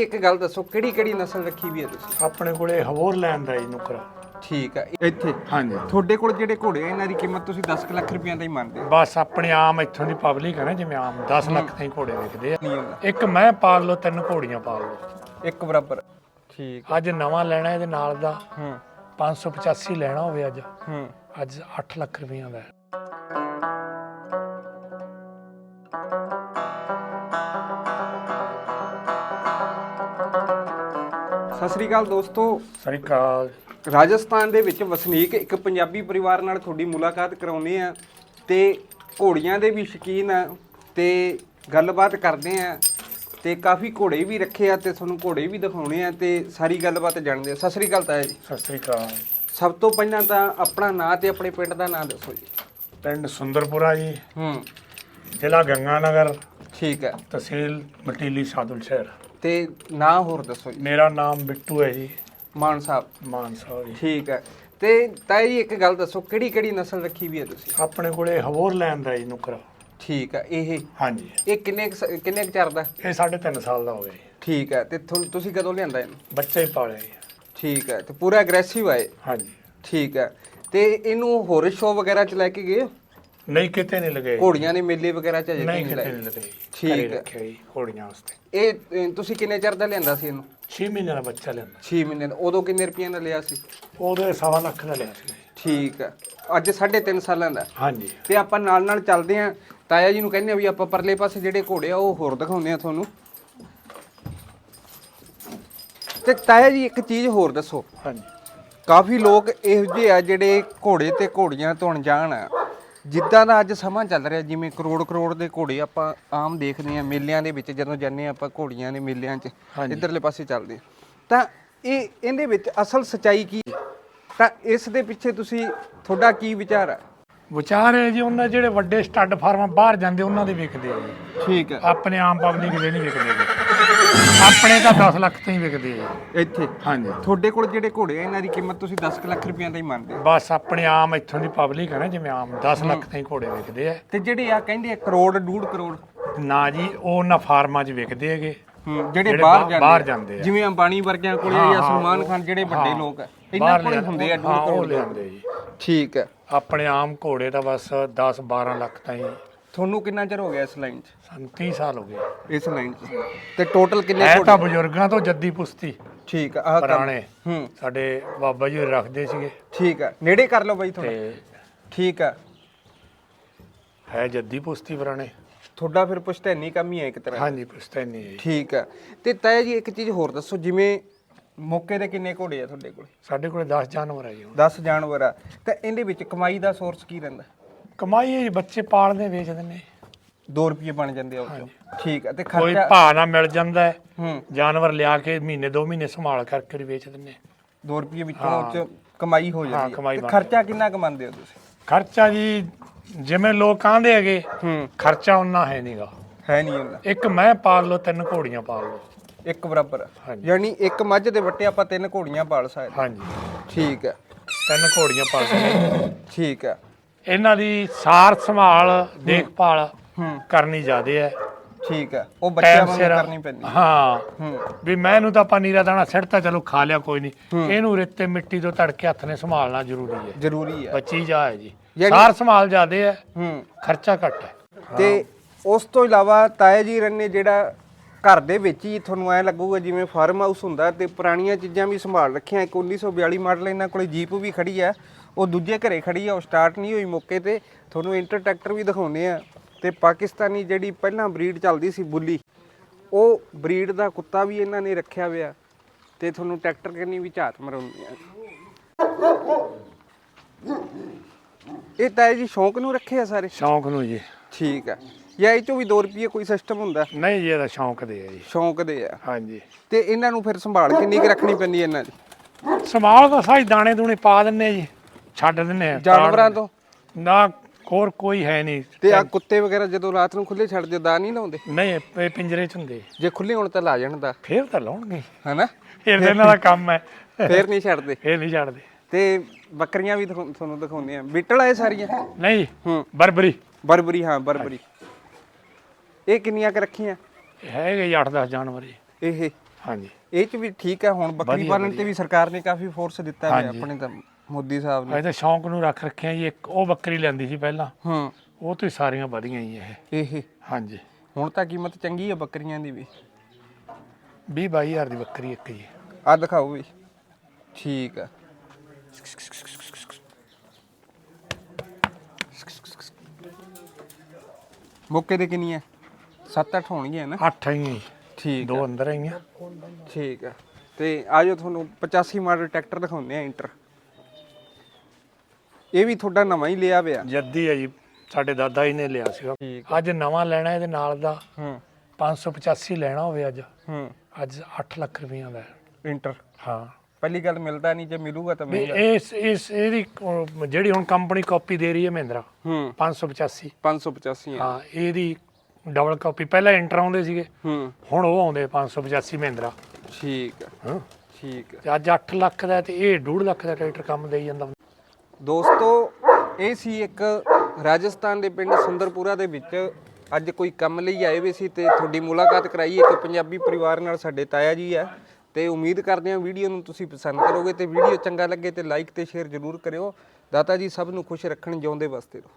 ਇੱਕ ਗੱਲ ਦੱਸੋ ਕਿਹੜੀ ਕਿਹੜੀ ਨਸਲ ਰੱਖੀ ਵੀ ਹੈ ਤੁਸੀਂ? ਆਪਣੇ ਕੋਲੇ ਹੋਰ ਲੈਣ ਦਾ ਜੀ ਨੁਕਰਾ। ਠੀਕ ਹੈ ਇੱਥੇ? ਹਾਂਜੀ। ਤੁਹਾਡੇ ਕੋਲ ਜਿਹੜੇ ਘੋੜੇ ਆ ਇਹਨਾਂ ਦੀ ਕੀਮਤ ਤੁਸੀਂ 10 ਕੁ ਲੱਖ ਰੁਪਈਆ ਦਾ ਹੀ ਮੰਨਦੇ ਹੋ। ਬਸ ਆਪਣੇ ਆਮ ਇੱਥੋਂ ਦੀ ਪਬਲਿਕ ਹੈ ਨਾ ਜਿਵੇਂ ਆਮ 10 ਲੱਖ ਤਾਈਂ ਘੋੜੇ ਵਿਕਦੇ ਆ। ਨਹੀਂ ਹੁੰਦਾ। ਇੱਕ ਮੈਂ ਪਾਲ ਲਓ ਤਿੰਨ ਘੋੜੀਆਂ ਪਾਲ ਲਓ। ਇੱਕ ਬਰਾਬਰ। ਠੀਕ ਅੱਜ ਨਵਾਂ ਲੈਣਾ ਇਹਦੇ ਨਾਲ ਦਾ। ਹੂੰ। 585 ਲੈਣਾ ਹੋਵੇ ਅੱਜ। ਹੂੰ। ਅੱਜ 8 ਲੱਖ ਰੁਪਈਆ ਦਾ। ਹੈ। ਸਤਿ ਸ੍ਰੀ ਅਕਾਲ ਦੋਸਤੋ। ਸਤਿ ਸ਼੍ਰੀ ਅਕਾਲ। ਰਾਜਸਥਾਨ ਦੇ ਵਿੱਚ ਵਸਨੀਕ ਇੱਕ ਪੰਜਾਬੀ ਪਰਿਵਾਰ ਨਾਲ ਤੁਹਾਡੀ ਮੁਲਾਕਾਤ ਕਰਾਉਨੇ ਆ ਤੇ ਘੋੜੀਆਂ ਦੇ ਵੀ ਸ਼ੌਕੀਨ ਆ ਤੇ ਗੱਲਬਾਤ ਕਰਦੇ ਆ ਤੇ ਕਾਫੀ ਘੋੜੇ ਵੀ ਰੱਖੇ ਆ ਤੇ ਤੁਹਾਨੂੰ ਘੋੜੇ ਵੀ ਦਿਖਾਉਣੇ ਆ ਤੇ ਸਾਰੀ ਗੱਲਬਾਤ ਜਾਣਦੇ ਆ ਸਤਿ ਸ੍ਰੀ ਅਕਾਲ ਤਾਇਆ ਜੀ। ਸਤਿ ਸ਼੍ਰੀ ਅਕਾਲ। ਸਭ ਤੋਂ ਪਹਿਲਾਂ ਤਾਂ ਆਪਣਾ ਨਾਂ ਤੇ ਆਪਣੇ ਪਿੰਡ ਦਾ ਨਾਂ ਦੱਸੋ ਜੀ। ਪਿੰਡ ਸੁੰਦਰਪੁਰਾ ਜੀ। ਹੂੰ। ਜ਼ਿਲ੍ਹਾ ਗੰਗਾਨਗਰ। ਠੀਕ ਹੈ। ਤਹਿਸੀਲ ਮਟੀਲੀ ਸਾਦੁਲ ਸ਼ਹਿਰ। ਤੇ ਨਾਂ ਹੋਰ ਦੱਸੋ ਜੀ। ਮੇਰਾ ਨਾਮ ਬਿੱਟੂ ਹੈ ਜੀ। ਮਾਨ ਸਾਹਿਬ। ਮਾਨਸਾ ਜੀ। ਠੀਕ ਹੈ। ਤੇ ਤਾਇਆ ਜੀ ਇੱਕ ਗੱਲ ਦੱਸੋ ਕਿਹੜੀ ਕਿਹੜੀ ਨਸਲ ਰੱਖੀ ਵੀ ਹੈ ਤੁਸੀਂ? ਆਪਣੇ ਕੋਲੇ ਹੋਰ ਲੈਣ ਦਾ ਜੀ ਨੁਕਰਾ। ਠੀਕ ਹੈ ਇਹ ਹਾਂਜੀ। ਇਹ ਕਿੰਨੇ ਕੁ ਸ- ਕਿੰਨੇ ਕੁ ਚਿਰ ਦਾ? ਇਹ 3.5 ਸਾਲ ਦਾ ਹੋ ਗਿਆ ਜੀ। ਠੀਕ ਹੈ ਤੇ ਤੁਹਾਨੂੰ- ਤੁਸੀਂ ਕਦੋਂ ਲਿਆਂਦਾ ਇਹਨੂੰ? ਬੱਚਾ ਹੀ ਪਾਲਿਆ ਜੀ। ਠੀਕ ਹੈ ਤੇ ਪੂਰਾ ਐਗਰੈਸਿਵ ਹੈ ਇਹ? ਹਾਂਜੀ। ਠੀਕ ਹੈ ਤੇ ਇਹਨੂੰ ਹੋਰ ਸ਼ੋਅ ਵਗੈਰਾ ਚ ਲੈ ਕੇ ਗਏ ਹੋ? ਨਹੀਂ ਕਿਤੇ ਨਹੀਂ ਲਗੇ ਘੋੜੀਆਂ ਦੇ ਮੇਲੇ ਵਗੈਰਾ ਚ ਅਜੇ ਨਹੀਂ ਕਿਤੇ ਨਹੀਂ ਠੀਕ ਹੈ। ਰੱਖਿਆ ਜੀ ਘੋੜੀਆਂ ਵਾਸਤੇ। ਇਹ ਤੁਸੀਂ ਕਿੰਨੇ ਚਿਰ ਦਾ ਲਿਆਂਦਾ ਸੀ ਇਹਨੂੰ? 6 ਮਹੀਨਿਆਂ ਦਾ ਬੱਚਾ ਲੈਂਦਾ 6 ਮਹੀਨੇ ਦਾ। ਉਦੋਂ ਕਿੰਨੇ ਰੁਪਈਆ ਦਾ ਲਿਆ ਸੀ? ਉਹਦੇ ਸਵਾ ਲੱਖ ਦਾ ਲਿਆ ਸੀ। ਠੀਕ ਹੈ। ਅੱਜ 3.5 ਸਾਲਾਂ ਦਾ। ਹਾਂਜੀ। ਤੇ ਆਪਾਂ ਨਾਲ ਨਾਲ ਚੱਲਦੇ ਆਂ ਤਾਇਆ ਜੀ ਨੂੰ ਕਹਿੰਦੇ ਆ ਵੀ ਆਪਾਂ ਪਰਲੇ ਪਾਸੇ ਜਿਹੜੇ ਘੋੜੇ ਆ ਉਹ ਹੋਰ ਦਿਖਾਉਂਦੇ ਆ ਤੁਹਾਨੂੰ। ਤੇ ਤਾਇਆ ਜੀ ਇੱਕ ਚੀਜ਼ ਹੋਰ ਦੱਸੋ। ਹਾਂਜੀ। ਕਾਫੀ ਲੋਕ ਇਹੋ ਜਿਹੇ ਆ ਜਿਹੜੇ ਘੋੜੇ ਤੇ ਘੋੜੀਆਂ ਤੋਂ ਅਣਜਾਣ ਆ। ਜਿੱਦਾਂ ਦਾ ਅੱਜ ਸਮਾਂ ਚੱਲ ਰਿਹਾ ਜਿਵੇਂ ਕਰੋੜ ਕਰੋੜ ਦੇ ਘੋੜੇ ਆਪਾਂ ਆਮ ਦੇਖਦੇ ਆ ਮੇਲਿਆਂ ਦੇ ਵਿੱਚ ਜਦੋਂ ਜਾਂਦੇ ਆ ਆਪਾਂ ਘੋੜੀਆਂ ਦੇ ਮੇਲਿਆਂ 'ਚ। ਇਧਰਲੇ ਪਾਸੇ ਚੱਲਦੇ। ਤਾਂ ਇਹ ਇਹਦੇ ਵਿੱਚ ਅਸਲ ਸਚਾਈ ਕੀ ਹੈ? ਤਾਂ ਇਸ ਦੇ ਪਿੱਛੇ ਤੁਸੀਂ ਤੁਹਾਡਾ ਕੀ ਵਿਚਾਰ ਹੈ? ਵਿਚਾਰ ਹੈ ਜੀ ਉਹਨਾਂ ਜਿਹੜੇ ਵੱਡੇ ਸਟੱਡ ਫਾਰਮਾਂ ਬਾਹਰ ਜਾਂਦੇ ਉਹਨਾਂ ਦੇ ਵਿਕਦੇ ਆ ਜੀ। ਠੀਕ ਹੈ। ਆਪਣੇ ਆਮ ਪਬਲਿਕ ਦੇ ਨਹੀਂ ਵਿਕਦੇ ਆਪਣੇ ਤਾਂ 10 ਲੱਖ ਤਾਈਂ ਵਿਕਦੇ ਆ। ਇੱਥੇ? ਹਾਂਜੀ। ਤੁਹਾਡੇ ਕੋਲ ਜਿਹੜੇ ਘੋੜੇ ਆ ਇਹਨਾਂ ਦੀ ਕੀਮਤ ਤੁਸੀਂ 10 ਕੁ ਲੱਖ ਰੁਪਈਆ ਦਾ ਹੀ ਮੰਨਦੇ ਹੋ। ਬਸ ਆਪਣੇ ਆਮ ਇੱਥੋਂ ਦੀ ਪਬਲਿਕ ਹੈ ਨਾ ਜਿਵੇਂ ਆਮ 10 ਲੱਖ ਤਾਈਂ ਘੋੜੇ ਵਿਕਦੇ ਆ। ਤੇ ਜਿਹੜੇ ਆ ਕਹਿੰਦੇ ਆ ਕਰੋੜ ਡੂਢ ਕਰੋੜ। ਨਾ ਜੀ ਉਹ ਉਹਨਾਂ ਫਾਰਮਾਂ 'ਚ ਵਿਕਦੇ ਹੈਗੇ। ਹੂੰ ਜਿਹੜੇ ਜਿਹੜੇ ਬਾਹਰ ਬਾਹਰ- ਜਾਂਦੇ ਬਾਹਰ ਆ। ਜਾਂਦੇ ਆ। ਜਿਵੇਂ ਅੰਬਾਨੀ ਵਰਗਿਆਂ ਕੋਲੇ ਹਾਂ, ਜਾਂ ਹਾਂ, ਸਲਮਾਨ ਖਾਨ ਜਿਹੜੇ ਵੱਡੇ ਹਾਂ। ਲੋਕ ਆ ਇਹਨਾਂ ਬਾਹਰ ਕੋਲੇ ਹੁੰਦੇ ਆ ਡੂਢ ਹਾਂ, ਉਹ ਕਰੋੜ। ਲਿਆਂਦੇ ਜੀ। ਠੀਕ ਹੈ ਆਪਣੇ ਆਮ ਘੋੜੇ ਦਾ ਬਸ 10 12 ਲੱਖ ਤਾਈਂ ਤੁਹਾਨੂੰ ਕਿੰਨਾ ਚਿਰ ਹੋ ਗਿਆ ਇਸ ਲਾਈਨ 'ਚ? ਸਾਨੂੰ 30 ਸਾਲ ਹੋ ਗਏ। ਇਸ ਲਾਈਨ 'ਚ। ਤੇ ਟੋਟਲ ਕਿੰਨੇ ਹੈ ਘੋੜੇ ਤਾਂ ਬਜ਼ੁਰਗਾਂ ਤੋਂ ਜੱਦੀ ਪੁਸ਼ਤੀ। ਠੀਕ ਆ ਆਹ ਕੰਮ ਪੁਰਾਣੇ। ਹੂੰ। ਸਾਡੇ ਬਾਬਾ ਜੀ ਰੱਖਦੇ ਸੀਗੇ। ਠੀਕ ਆ ਨੇੜੇ ਕਰ ਲਓ ਬਾਈ ਤੁਹਾਡਾ ਤੇ ਠੀਕ ਆ। ਹੈ ਜੱਦੀ ਪੁਸ਼ਤੀ ਪੁਰਾਣੇ। ਤੁਹਾਡਾ ਫਿਰ ਪੁਸ਼ਤੈਨੀ ਕੰਮ ਹੀ ਹੈ ਇੱਕ ਤਰ੍ਹਾਂ। ਹਾਂਜੀ ਪੁਸ਼ਤੈਨੀ ਹੈ ਜੀ। ਠੀਕ ਆ। ਤੇ ਤਾਇਆ ਜੀ ਇੱਕ ਚੀਜ਼ ਹੋਰ ਦੱਸੋ ਜਿਵੇਂ ਮੌਕੇ ਤੇ ਕਿੰਨੇ ਘੋੜੇ ਆ ਤੁਹਾਡੇ ਕੋਲ? ਸਾਡੇ ਕੋਲੇ 10 ਜਾਨਵਰ ਆ ਜੀ ਹੁਣ। 10 ਜਾਨਵਰ ਆ। ਤਾਂ ਇਹਦੇ ਵਿੱਚ ਕਮਾਈ ਦਾ ਸੋਰਸ ਕੀ ਰਹਿੰਦਾ? ਕਮਾਈ ਹੈ ਬੱਚੇ ਪਾਲਦੇ ਵੇਚਦੇ ਨੇ। 2 ਰੁਪਏ ਬਣ ਜਾਂਦੇ ਆ ਉਹ ਚੋਂ। ਠੀਕ ਆ ਤੇ ਕੋਈ ਖਰਚਾ ਭਾਅ ਨਾ ਮਿਲ ਜਾਂਦਾ ਹੈ। ਹੂੰ। ਜਾਨਵਰ ਲਿਆ ਕੇ ਮਹੀਨੇ ਦੋ ਮਹੀਨੇ ਸੰਭਾਲ ਕਰਕੇ ਹੀ ਵੇਚ ਦਿੰਨੇ 2 ਰੁਪਏ ਵਿੱਚੋਂ ਉਹ ਚ ਕਮਾਈ ਹੋ ਜਾਂਦੀ ਹੈ ਕਮਾਈ ਤੇ ਬਣ ਖਰਚਾ ਕਿੰਨਾ ਕਮਾਉਂਦੇ ਹੋ ਤੁਸੀਂ? ਖਰਚਾ ਜੀ ਜਿਵੇਂ ਲੋਕ ਕਹਿੰਦੇ ਹੈਗੇ ਹੂੰ। ਖਰਚਾ ਉਹਨਾਂ ਹੈ ਨਹੀਂਗਾ ਹੈ ਨਹੀਂ ਹੁੰਦਾ ਇੱਕ ਮੈਂ ਪਾਲ ਲਓ ਤਿੰਨ ਘੋੜੀਆਂ ਪਾਲ ਲਓ। ਇੱਕ ਬਰਾਬਰ। ਹਾਂਜੀ। ਯਾਨੀ ਇੱਕ ਮੱਝ ਦੇ ਵੱਟੇ ਆਪਾਂ ਤਿੰਨ ਘੋੜੀਆਂ ਪਾਲ ਸਕਦੇ ਹਾਂਜੀ। ਠੀਕ ਹੈ ਤਿੰਨ ਘੋੜੀਆਂ ਪਾਲ ਸਕਦੇ ਠੀਕ ਹੈ ਇਹਨਾਂ ਦੀ ਸਾਰ ਸੰਭਾਲ ਦੇਖਭਾਲ ਹੂੰ। ਕਰਨੀ ਜ਼ਿਆਦੇ ਹੈ। ਠੀਕ ਹੈ। ਉਹ ਬੱਚਿਆਂ ਸਿਰ ਕਰਨੀ ਪੈਂਦੀ ਹਾਂ। ਹੂੰ। ਵੀ ਮੈਂ ਇਹਨੂੰ ਤਾਂ ਆਪਾਂ ਨੀਰਾ ਦਾਣਾ ਸਿੱਟਤਾ ਚਲੋ ਖਾ ਲਿਆ ਕੋਈ ਨਹੀਂ। ਇਹਨੂੰ ਰੇਤੇ ਮਿੱਟੀ ਤੋਂ ਤੜਕੇ ਹੱਥ ਨੇ ਸੰਭਾਲਣਾ ਜ਼ਰੂਰੀ ਹੈ। ਜ਼ਰੂਰੀ ਹੈ। ਬੱਚੀ ਜਾ ਹੈ ਜੀ। ਸਾਰ ਸੰਭਾਲ ਜ਼ਿਆਦੇ ਹੈ। ਹੂੰ। ਖਰਚਾ ਘੱਟ ਹੈ। ਤੇ ਉਸ ਤੋਂ ਇਲਾਵਾ ਤਾਇਆ ਜੀ ਰਨ ਨੇ ਜਿਹੜਾ ਘਰ ਦੇ ਵਿੱਚ ਹੀ ਤੁਹਾਨੂੰ ਐ ਲੱਗੂਗਾ ਜਿਵੇਂ ਫਾਰਮ ਹਾਊਸ ਹੁੰਦਾ ਤੇ ਪੁਰਾਣੀਆਂ ਚੀਜ਼ਾਂ ਵੀ ਸੰਭਾਲ ਰੱਖੀਆਂ। ਇੱਕ 1942 ਮਾਡਲ ਇਹਨਾਂ ਕੋਲੇ ਜੀਪ ਵੀ ਖੜੀ ਆ ਉਹ ਦੂਜੇ ਘਰੇ ਖੜੀ ਆ ਉਹ ਸਟਾਰਟ ਨਹੀਂ ਹੋਈ ਮੌਕੇ ਤੇ। ਤੁਹਾਨੂੰ ਇੰਟਰ ਟਰੈਕਟਰ ਵੀ ਦਿਖਾਉਨੇ ਆ। ਤੇ ਪਾਕਿਸਤਾਨੀ ਜਿਹੜੀ ਪਹਿਲਾਂ ਬਰੀਡ ਚੱਲਦੀ ਸੀ ਬੁੱਲੀ ਉਹ ਬਰੀਡ ਦਾ ਕੁੱਤਾ ਵੀ ਇਹਨਾਂ ਨੇ ਰੱਖਿਆ ਹੋਇਆ। ਤੇ ਤੁਹਾਨੂੰ ਟਰੈਕਟਰ ਕਰਨੀ ਵੀ ਝਾਤ ਮਰਾਉਂਦੇ ਆ। ਇਹ ਤਾਇਆ ਜੀ ਸ਼ੌਂਕ ਨੂੰ ਰੱਖੇ ਆ ਸਾਰੇ? ਸ਼ੌਂਕ ਨੂੰ ਜੀ। ਠੀਕ ਆ। ਜਾਂ ਇਹ ਚੋਂ ਵੀ 2 ਰੁਪਏ ਕੋਈ ਸਿਸਟਮ ਹੁੰਦਾ? ਨਹੀਂ ਜੀ ਇਹਦਾ ਸ਼ੌਂਕ ਦੇ ਹੈ ਜੀ। ਸ਼ੌਂਕ ਦੇ ਆ। ਹਾਂਜੀ। ਤੇ ਇਹਨਾਂ ਨੂੰ ਫਿਰ ਸੰਭਾਲ ਕਿੰਨੀ ਕੁ ਰੱਖਣੀ ਪੈਂਦੀ ਇਹਨਾਂ ਦੀ? ਸੰਭਾਲ ਤਾਂ ਸਾਈ ਦਾਣੇ ਦੂਣੇ ਪਾ ਦਿੰਨੇ ਜੀ। ਛੱਡ ਦਿੰਨੇ ਆ ਜਾਨਵਰਾਂ ਤੋਂ? ਨਾ ਹੋਰ ਕੋਈ ਹੈ ਨਹੀਂ। ਤੇ ਆ ਕੁੱਤੇ ਵਗੈਰਾ ਜਦੋਂ ਰਾਤ ਨੂੰ ਖੁੱਲੇ ਛੱਡ ਦਿਓ ਦਾ ਨਹੀਂ ਲਾਉਂਦੇ ਨਹੀਂ ਇਹ ਪਿੰਜਰੇ ਚ ਹੁੰਦੇ। ਜੇ ਖੁੱਲੇ ਹੋਣ ਤਾਂ ਲਾ ਜਾਣ ਦਾ। ਫੇਰ ਤਾਂ ਲਾਉਣਗੇ। ਹਨਾ? ਤਾਂ ਇਹਨਾਂ ਦਾ ਕੰਮ ਹੈ। ਫੇਰ ਨਹੀਂ ਛੱਡਦੇ। ਇਹ ਨਹੀਂ ਛੱਡਦੇ। ਤੇ ਬੱਕਰੀਆਂ ਵੀ ਤੁਹਾਨੂੰ ਦਿਖਾਉਂਦੇ ਆ। ਬਿੱਟਲ ਆਏ ਸਾਰੀਆਂ? ਨਹੀਂ ਹੂੰ। ਬਰਬਰੀ। ਬਰਬਰੀ ਹਾਂ ਬਰਬਰੀ। ਇਹ ਕਿੰਨੀਆਂ ਕ ਰੱਖੀਆਂ? ਹੈਗੇ 8-10 ਜਾਨਵਰ ਇਹ? ਹਾਂਜੀ। ਇਹ ਚ ਵੀ ਠੀਕ ਹੈ ਹੁਣ ਬੱਕਰੀ ਪਾਲਣ ਤੇ ਵੀ ਸਰਕਾਰ ਨੇ ਕਾਫੀ ਫੋਰਸ ਦਿੱਤਾ ਹੈ। ਆਪਣੇ ਤਾਂ। ਮੋਦੀ ਸਾਹਿਬ ਨੇ। ਅਸੀਂ ਤਾਂ ਸ਼ੌਂਕ ਨੂੰ ਰੱਖ ਰੱਖਿਆ ਜੀ ਇੱਕ ਉਹ ਬੱਕਰੀ ਲੈਂਦੀ ਸੀ ਪਹਿਲਾਂ। ਹੂੰ। ਉਹ ਤੋਂ ਹੀ ਸਾਰੀਆਂ ਵਧੀਆਂ ਜੀ ਇਹ। ਇਹ ਹਾਂਜੀ। ਹੁਣ ਤਾਂ ਕੀਮਤ ਚੰਗੀ ਹੈ ਬੱਕਰੀਆਂ ਦੀ ਵੀ। 20 22000 ਦੀ ਬੱਕਰੀ ਇੱਕ ਜੀ। ਆ ਦਿਖਾਓ ਵੀ। ਠੀਕ ਆ। ਮੌਕੇ ਤੇ ਕਿੰਨੀਆਂ? 7-8 ਹੋਣਗੀਆਂ ਨਾ? 8 ਆਈਆਂ ਜੀ। ਠੀਕ ਦੋ ਆ। ਅੰਦਰ ਆਈਆਂ। ਠੀਕ ਆ। ਤੇ ਆਜੋ ਤੁਹਾਨੂੰ 85 ਮਾਡਲ ਟਰੈਕਟਰ ਦਿਖਾਉਂਦੇ ਆ ਇੰਟਰ। ਇਹ ਵੀ ਤੁਹਾਡਾ ਨਵਾਂ ਹੀ ਲਿਆ ਪਿਆ। ਜੱਦੀ ਹੈ ਜੀ ਸਾਡੇ ਦਾਦਾ ਜੀ ਨੇ ਲਿਆ ਸੀਗਾ। ਠੀਕ। ਅੱਜ ਨਵਾਂ ਲੈਣਾ ਇਹਦੇ ਨਾਲ ਦਾ ਹੂੰ। 585 ਲੈਣਾ ਹੋਵੇ ਅੱਜ। ਹੂੰ। ਅੱਜ 8 ਲੱਖ ਰੁਪਈਆ ਦਾ। ਹੈ। ਇੰਟਰ। ਹਾਂ। ਪਹਿਲੀ ਗੱਲ ਮਿਲਦਾ ਨਹੀਂ ਜੇ ਮਿਲੂਗਾ ਤਾਂ ਵੀ ਇਸ ਇਸ ਇਹਦੀ ਅਹ, ਜਿਹੜੀ ਹੁਣ ਕੰਪਨੀ ਕਾਪੀ ਦੇ ਰਹੀ ਹੈ ਮਹਿੰਦਰਾ ਹੂੰ। 585 585 ਆ ਹਾਂ। ਇਹਦੀ ਡਬਲ ਕਾਪੀ ਪਹਿਲਾਂ ਇੰਟਰ ਆਉਂਦੇ ਸੀਗੇ। ਹੂੰ। ਹੁਣ ਉਹ ਆਉਂਦੇ 585 ਮਹਿੰਦਰਾ। ਠੀਕ ਆ ਹਾਂ। ਠੀਕ ਆ ਤੇ ਅੱਜ 8 ਲੱਖ ਦਾ ਤੇ ਇਹ 2.5 ਲੱਖ ਦਾ ਟਰੈਕਟਰ ਕੰਮ ਦੇਈ ਜਾਂਦਾ। ਦੋਸਤੋ, ਇਹ ਸੀ ਇੱਕ ਰਾਜਸਥਾਨ ਦੇ ਪਿੰਡ ਸੁੰਦਰਪੁਰਾ ਦੇ ਵਿੱਚ। ਅੱਜ ਕੋਈ ਕੰਮ ਲਈ ਆਏ ਹੋਏ ਸੀ ਤੇ ਤੁਹਾਡੀ ਮੁਲਾਕਾਤ ਕਰਾਈ। ਇੱਕ ਪੰਜਾਬੀ ਪਰਿਵਾਰ ਨਾਲ ਸਾਡੇ ਤਾਇਆ ਜੀ ਹੈ ਤੇ ਉਮੀਦ ਕਰਦੇ ਹਾਂ ਵੀਡੀਓ ਨੂੰ ਤੁਸੀਂ ਪਸੰਦ ਕਰੋਗੇ। ਤੇ ਵੀਡੀਓ ਚੰਗਾ ਲੱਗੇ ਤੇ ਲਾਈਕ ਤੇ ਸ਼ੇਅਰ ਜ਼ਰੂਰ ਕਰਿਓ। ਦਾਤਾ ਜੀ ਸਭ ਨੂੰ ਖੁਸ਼ ਰੱਖਣ, ਜਿਉਂਦੇ ਵਾਸਤੇ ਰਹੋ।